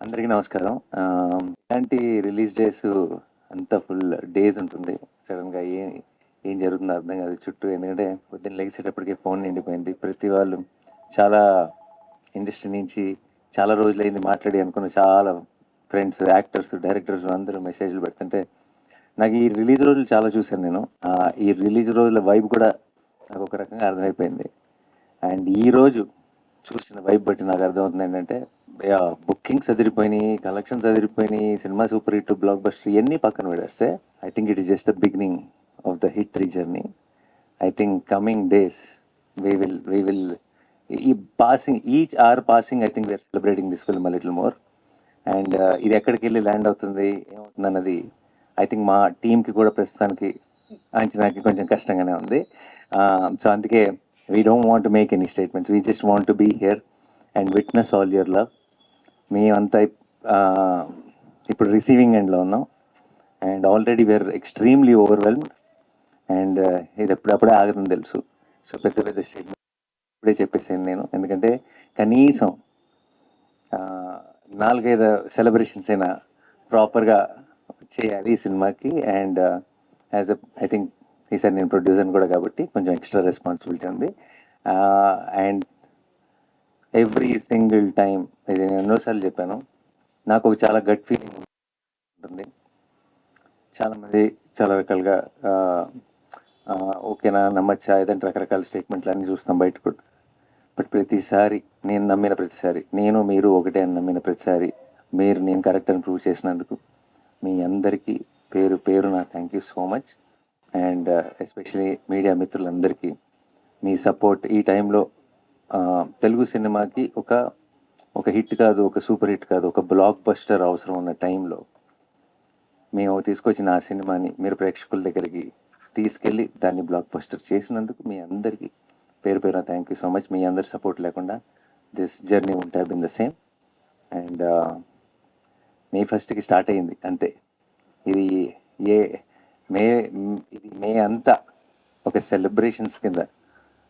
అందరికీ నమస్కారం. ఇలాంటి రిలీజ్ డేస్ అంతా ఫుల్ డేస్ ఉంటుంది. సడన్గా ఏ ఏం ఏం జరుగుతుందో అర్థం కాదు చుట్టూ. ఎందుకంటే పొద్దున్న లెగిసేటప్పటికి ఫోన్ నిండిపోయింది. ప్రతి వాళ్ళు చాలా ఇండస్ట్రీ నుంచి చాలా రోజులైంది మాట్లాడి అనుకున్న చాలా ఫ్రెండ్స్ యాక్టర్స్ డైరెక్టర్స్ అందరూ మెసేజ్లు పెడుతుంటే నాకు ఈ రిలీజ్ రోజులు చాలా చూశాను నేను. ఈ రిలీజ్ రోజుల వైబ్ కూడా నాకు ఒక రకంగా అర్థమైపోయింది. అండ్ ఈ రోజు చూసిన వైబ్ బట్టి నాకు అర్థమవుతుంది ఏంటంటే బుకింగ్స్ అదిరిపోయినాయి కలెక్షన్స్ అదిరిపోయినాయి cinema super hit blockbuster ఇవన్నీ పక్కన పెడేస్తే I think it is just the beginning of the hit three journey I think coming days we will we will ఈ passing each are passing I think we are celebrating this film little more and ఇది ఎక్కడికి వెళ్ళి land అవుతుంది ఏమవుతుంది అన్నది I think మా టీంకి కూడా ప్రస్తుతానికి అంచనాకి కొంచెం కష్టంగానే ఉంది. సో అందుకే we don't want make any statements we just want be here and witness all your love మేమంతా ఇప్పుడు రిసీవింగ్ ఎండ్లో ఉన్నాం. And already we're extremely overwhelmed and ఇది ఎప్పుడప్పుడే ఆగదని తెలుసు. సో పెద్ద పెద్ద స్టేట్మెంట్ ఇప్పుడే చెప్పేసాను నేను. ఎందుకంటే కనీసం నాలుగైదు సెలబ్రేషన్స్ అయినా ప్రాపర్గా చేయాలి ఈ సినిమాకి. And as a I think ఈసారి నేను ప్రొడ్యూసర్ కూడా కాబట్టి కొంచెం ఎక్స్ట్రా రెస్పాన్సిబిలిటీ ఉంది. అండ్ ఎవ్రీ సింగిల్ టైం ఇది నేను ఎన్నోసార్లు చెప్పాను. నాకు ఒక చాలా గట్ ఫీలింగ్ ఉంటుంది. చాలామంది చాలా రకాలుగా ఓకేనా నమ్మచ్చా ఏదంటే రకరకాల స్టేట్మెంట్లు అన్నీ చూస్తాం బయట కూడా. బట్ ప్రతిసారి నేను నమ్మిన ప్రతిసారి నేను మీరు ఒకటే అని నమ్మిన ప్రతిసారి మీరు నేను కరెక్ట్ అని ప్రూవ్ చేసినందుకు మీ అందరికీ పేరు పేరు నా thank you so much and especially media మిత్రులందరికీ మీ సపోర్ట్ ఈ టైంలో తెలుగు సినిమాకి ఒక ఒక హిట్ కాదు ఒక సూపర్ హిట్ కాదు ఒక బ్లాక్ బస్టర్ అవసరం ఉన్న టైంలో మేము తీసుకొచ్చిన ఆ సినిమాని మీరు ప్రేక్షకుల దగ్గరికి తీసుకెళ్ళి దాన్ని బ్లాక్ బస్టర్ చేసినందుకు మీ అందరికీ పేరు పేరు థ్యాంక్ యూ సో మచ్ మీ అందరి సపోర్ట్ లేకుండా దిస్ జర్నీ ఉంటే been the same and May ఫస్ట్కి స్టార్ట్ అయింది అంతే. ఇది ఏ మే ఇది మే అంతా ఒక సెలబ్రేషన్స్ కింద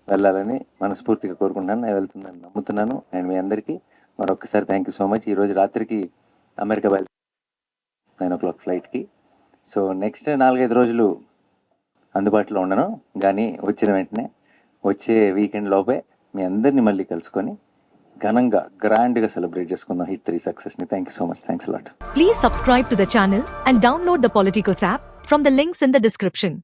వెళ్ళాలని మనస్ఫూర్తిగా కోరుకుంటున్నాను. నేను వెళ్తున్నాను నమ్ముతున్నాను. అండ్ మీ అందరికీ మరొకసారి థ్యాంక్ యూ సో మచ్ ఈరోజు రాత్రికి అమెరికా బయలు నైన్ ఓ క్లాక్ ఫ్లైట్కి సో నెక్స్ట్ నాలుగైదు రోజులు అందుబాటులో ఉండను. కానీ వచ్చిన వెంటనే వచ్చే వీకెండ్ లోపే మీ అందరినీ మళ్ళీ కలుసుకొని ఘనంగా గ్రాండ్గా సెలబ్రేట్ చేసుకుందాం హిట్ త్రీ సక్సెస్ని thank you so much thanks lot please subscribe to the channel and download the Politicos app from the links in the description